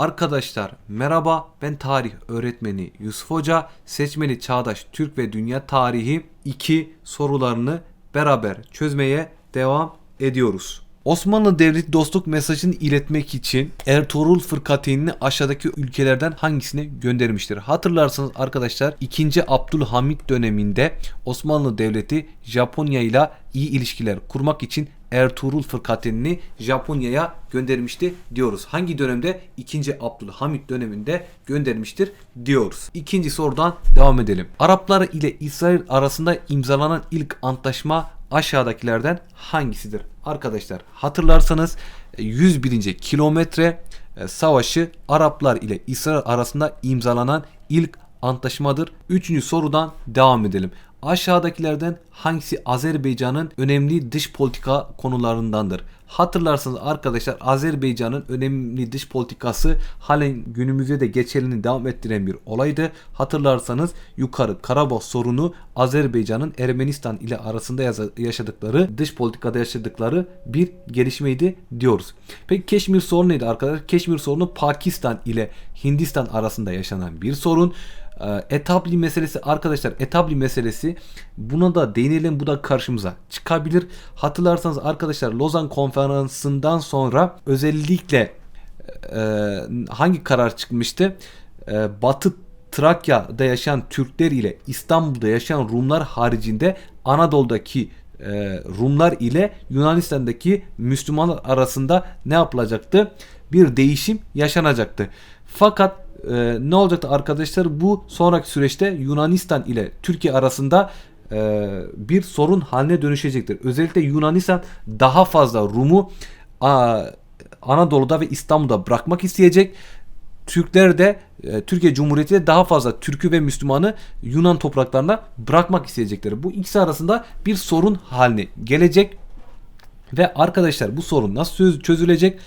Arkadaşlar merhaba ben tarih öğretmeni Yusuf Hoca. Seçmeli Çağdaş Türk ve Dünya Tarihi 2 sorularını beraber çözmeye devam ediyoruz. Osmanlı Devleti dostluk mesajını iletmek için Ertuğrul Fırkateyn'ini aşağıdaki ülkelerden hangisine göndermiştir? Hatırlarsanız arkadaşlar 2. Abdülhamit döneminde Osmanlı Devleti Japonya ile iyi ilişkiler kurmak için Ertuğrul Fırkateyn'ini Japonya'ya göndermişti diyoruz. Hangi dönemde? 2. Abdülhamit döneminde göndermiştir diyoruz. İkinci sorudan devam edelim. Araplar ile İsrail arasında imzalanan ilk antlaşma aşağıdakilerden hangisidir? Arkadaşlar hatırlarsanız 101. kilometre e, savaşı Araplar ile İsrail arasında imzalanan ilk antlaşmadır. Üçüncü sorudan devam edelim. Aşağıdakilerden hangisi Azerbaycan'ın önemli dış politika konularındandır? Hatırlarsanız arkadaşlar Azerbaycan'ın önemli dış politikası halen günümüzde de geçerliliğini devam ettiren bir olaydı. Hatırlarsanız yukarı Karabağ sorunu Azerbaycan'ın Ermenistan ile arasında yaşadıkları dış politikada yaşadıkları bir gelişmeydi diyoruz. Peki Keşmir sorunu neydi arkadaşlar? Keşmir sorunu Pakistan ile Hindistan arasında yaşanan bir sorun. Ee, etabli meselesi arkadaşlar etabli meselesi buna da değinelim bu da karşımıza çıkabilir. Hatırlarsanız arkadaşlar Lozan konferansından sonra özellikle e, hangi karar çıkmıştı? E, Batı Trakya'da yaşayan Türkler ile İstanbul'da yaşayan Rumlar haricinde Anadolu'daki Rumlar ile Yunanistan'daki Müslümanlar arasında ne yapılacaktı? Bir değişim yaşanacaktı. Fakat e, ne olacaktı arkadaşlar? Bu sonraki süreçte Yunanistan ile Türkiye arasında e, bir sorun haline dönüşecektir. Özellikle Yunanistan daha fazla Rum'u Anadolu'da ve İstanbul'da bırakmak isteyecek. Türkler de e, Türkiye Cumhuriyeti de daha fazla Türk'ü ve Müslümanı Yunan topraklarına bırakmak isteyecekler. Bu ikisi arasında bir sorun haline gelecek. Ve arkadaşlar bu sorun nasıl çözülecek?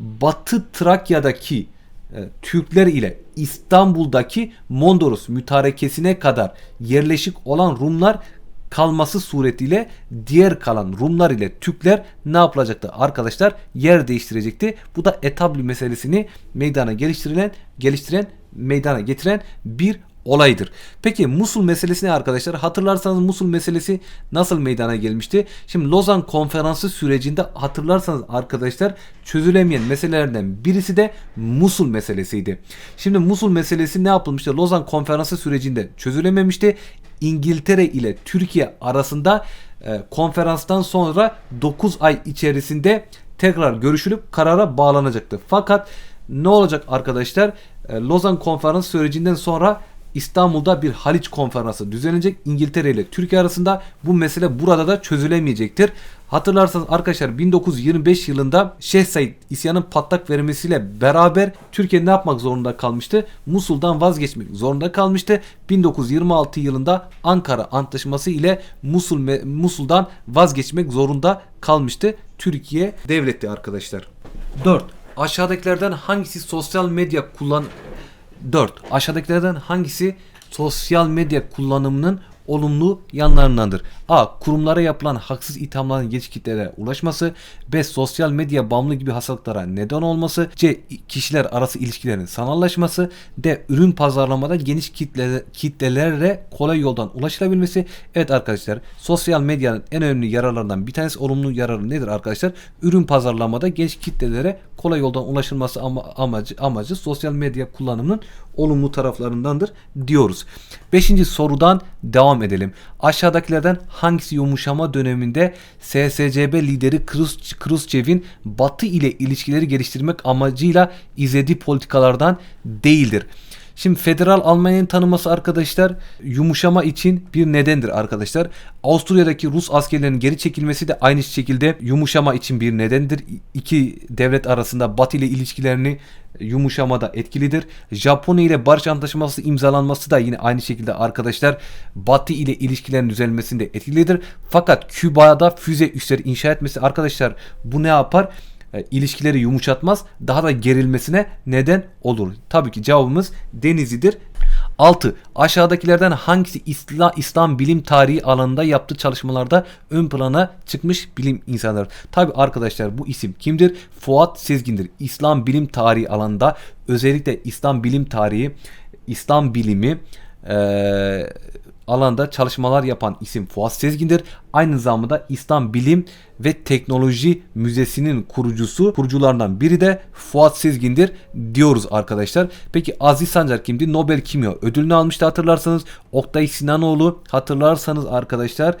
Batı Trakya'daki e, Türkler ile İstanbul'daki Mondros mütarekesine kadar yerleşik olan Rumlar kalması suretiyle diğer kalan Rumlar ile Türkler ne yapılacaktı arkadaşlar? Yer değiştirecekti. Bu da etabli meselesini meydana geliştirilen, geliştiren, meydana getiren bir olaydır. Peki Musul meselesi ne arkadaşlar? Hatırlarsanız Musul meselesi nasıl meydana gelmişti? Şimdi Lozan konferansı sürecinde hatırlarsanız arkadaşlar çözülemeyen meselelerden birisi de Musul meselesiydi. Şimdi Musul meselesi ne yapılmıştı? Lozan konferansı sürecinde çözülememişti. İngiltere ile Türkiye arasında e, konferanstan sonra 9 ay içerisinde tekrar görüşülüp karara bağlanacaktı. Fakat ne olacak arkadaşlar? E, Lozan konferans sürecinden sonra İstanbul'da bir Haliç konferansı düzenlenecek. İngiltere ile Türkiye arasında bu mesele burada da çözülemeyecektir. Hatırlarsanız arkadaşlar 1925 yılında Şeyh Said isyanın patlak vermesiyle beraber Türkiye ne yapmak zorunda kalmıştı? Musul'dan vazgeçmek zorunda kalmıştı. 1926 yılında Ankara Antlaşması ile Musul Musul'dan vazgeçmek zorunda kalmıştı. Türkiye devleti arkadaşlar. 4. Aşağıdakilerden hangisi sosyal medya kullan 4. Aşağıdakilerden hangisi sosyal medya kullanımının olumlu yanlarındandır. A. Kurumlara yapılan haksız ithamların geniş kitlere ulaşması. B. Sosyal medya bağımlı gibi hastalıklara neden olması. C. Kişiler arası ilişkilerin sanallaşması. D. Ürün pazarlamada geniş kitle, kitlelere kolay yoldan ulaşılabilmesi. Evet arkadaşlar sosyal medyanın en önemli yararlarından bir tanesi olumlu yararı nedir arkadaşlar? Ürün pazarlamada geniş kitlelere kolay yoldan ulaşılması ama, amacı, amacı sosyal medya kullanımının olumlu taraflarındandır diyoruz. Beşinci sorudan devam edelim. Aşağıdakilerden hangisi yumuşama döneminde SSCB lideri Khrushchev'in Batı ile ilişkileri geliştirmek amacıyla izlediği politikalardan değildir? Şimdi federal Almanya'nın tanıması arkadaşlar yumuşama için bir nedendir arkadaşlar. Avusturya'daki Rus askerlerinin geri çekilmesi de aynı şekilde yumuşama için bir nedendir. İki devlet arasında Batı ile ilişkilerini yumuşamada etkilidir. Japonya ile barış antlaşması imzalanması da yine aynı şekilde arkadaşlar Batı ile ilişkilerin düzelmesinde etkilidir. Fakat Küba'da füze üsleri inşa etmesi arkadaşlar bu ne yapar? e, ilişkileri yumuşatmaz daha da gerilmesine neden olur. Tabii ki cevabımız Denizli'dir. 6. Aşağıdakilerden hangisi İslam, İslam bilim tarihi alanında yaptığı çalışmalarda ön plana çıkmış bilim insanları? Tabi arkadaşlar bu isim kimdir? Fuat Sezgin'dir. İslam bilim tarihi alanında özellikle İslam bilim tarihi, İslam bilimi eee alanda çalışmalar yapan isim Fuat Sezgin'dir. Aynı zamanda İslam Bilim ve Teknoloji Müzesi'nin kurucusu, kurucularından biri de Fuat Sezgin'dir diyoruz arkadaşlar. Peki Aziz Sancar kimdi? Nobel Kimya ödülünü almıştı hatırlarsanız. Oktay Sinanoğlu hatırlarsanız arkadaşlar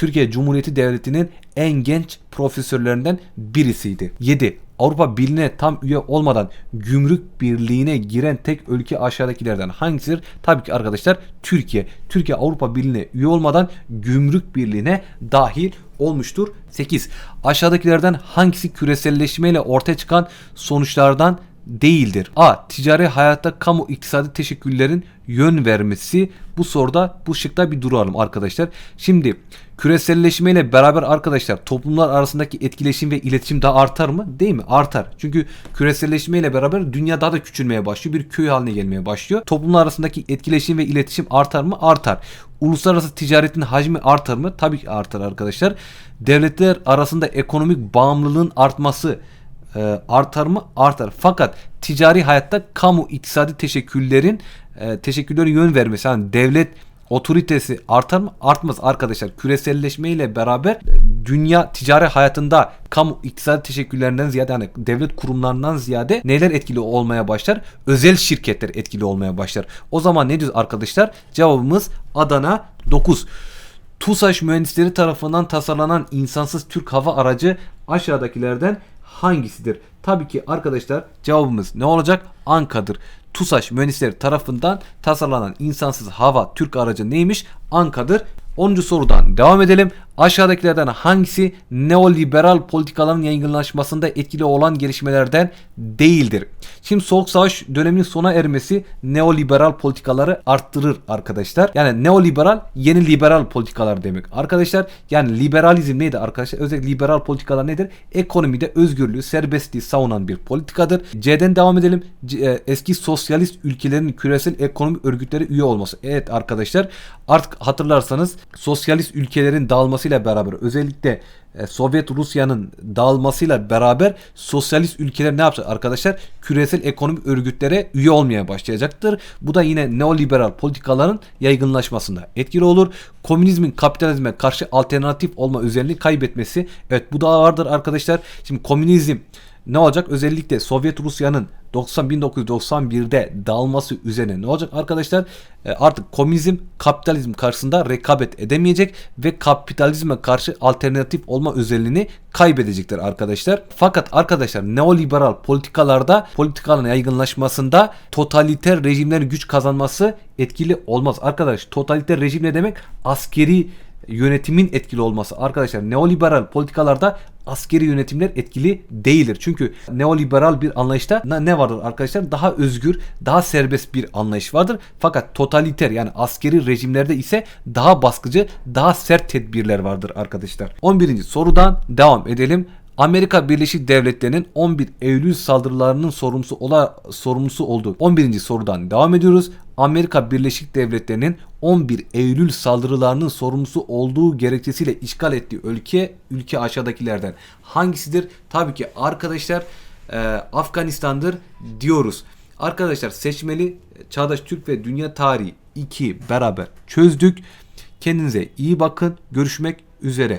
Türkiye Cumhuriyeti Devleti'nin en genç profesörlerinden birisiydi. 7. Avrupa Birliği'ne tam üye olmadan gümrük birliğine giren tek ülke aşağıdakilerden hangisidir? Tabii ki arkadaşlar Türkiye. Türkiye Avrupa Birliği'ne üye olmadan gümrük birliğine dahil olmuştur. 8. Aşağıdakilerden hangisi küreselleşmeyle ortaya çıkan sonuçlardan değildir. A. Ticari hayatta kamu iktisadi teşekküllerin yön vermesi. Bu soruda bu şıkta bir duralım arkadaşlar. Şimdi küreselleşmeyle beraber arkadaşlar toplumlar arasındaki etkileşim ve iletişim daha artar mı? Değil mi? Artar. Çünkü küreselleşmeyle beraber dünya daha da küçülmeye başlıyor. Bir köy haline gelmeye başlıyor. Toplumlar arasındaki etkileşim ve iletişim artar mı? Artar. Uluslararası ticaretin hacmi artar mı? Tabii ki artar arkadaşlar. Devletler arasında ekonomik bağımlılığın artması e, artar mı? Artar. Fakat ticari hayatta kamu iktisadi teşekküllerin e, teşekküllerin yön vermesi yani devlet otoritesi artar mı? Artmaz arkadaşlar. Küreselleşme ile beraber dünya ticari hayatında kamu iktisadi teşekküllerinden ziyade hani devlet kurumlarından ziyade neler etkili olmaya başlar? Özel şirketler etkili olmaya başlar. O zaman ne diyoruz arkadaşlar? Cevabımız Adana 9. TUSAŞ mühendisleri tarafından tasarlanan insansız Türk hava aracı aşağıdakilerden hangisidir? Tabii ki arkadaşlar cevabımız ne olacak? Anka'dır. TUSAŞ mühendisleri tarafından tasarlanan insansız hava Türk aracı neymiş? Anka'dır. 10. sorudan devam edelim. Aşağıdakilerden hangisi neoliberal politikaların yaygınlaşmasında etkili olan gelişmelerden değildir? Şimdi Soğuk Savaş döneminin sona ermesi neoliberal politikaları arttırır arkadaşlar. Yani neoliberal yeni liberal politikalar demek. Arkadaşlar yani liberalizm neydi arkadaşlar? Özellikle liberal politikalar nedir? Ekonomide özgürlüğü, serbestliği savunan bir politikadır. C'den devam edelim. C, e, eski sosyalist ülkelerin küresel ekonomik örgütlere üye olması. Evet arkadaşlar artık hatırlarsanız sosyalist ülkelerin dağılmasıyla beraber özellikle e, Sovyet Rusya'nın dağılmasıyla beraber sosyalist ülkeler ne yapacak arkadaşlar? Küresel ekonomik örgütlere üye olmaya başlayacaktır. Bu da yine neoliberal politikaların yaygınlaşmasında etkili olur. Komünizmin kapitalizme karşı alternatif olma özelliğini kaybetmesi. Evet bu da vardır arkadaşlar. Şimdi komünizm ne olacak? Özellikle Sovyet Rusya'nın 90 1991'de dağılması üzerine ne olacak arkadaşlar? E, artık komünizm kapitalizm karşısında rekabet edemeyecek ve kapitalizme karşı alternatif olma özelliğini kaybedecektir arkadaşlar. Fakat arkadaşlar neoliberal politikalarda politikanın yaygınlaşmasında totaliter rejimlerin güç kazanması etkili olmaz. Arkadaş totaliter rejim ne demek? Askeri yönetimin etkili olması. Arkadaşlar neoliberal politikalarda askeri yönetimler etkili değildir. Çünkü neoliberal bir anlayışta ne vardır arkadaşlar? Daha özgür, daha serbest bir anlayış vardır. Fakat totaliter yani askeri rejimlerde ise daha baskıcı, daha sert tedbirler vardır arkadaşlar. 11. sorudan devam edelim. Amerika Birleşik Devletleri'nin 11 Eylül saldırılarının sorumlusu ola, sorumlusu olduğu 11. sorudan devam ediyoruz. Amerika Birleşik Devletleri'nin 11 Eylül saldırılarının sorumlusu olduğu gerekçesiyle işgal ettiği ülke ülke aşağıdakilerden hangisidir? Tabii ki arkadaşlar e, Afganistan'dır diyoruz. Arkadaşlar seçmeli Çağdaş Türk ve Dünya Tarihi 2 beraber çözdük. Kendinize iyi bakın. Görüşmek üzere.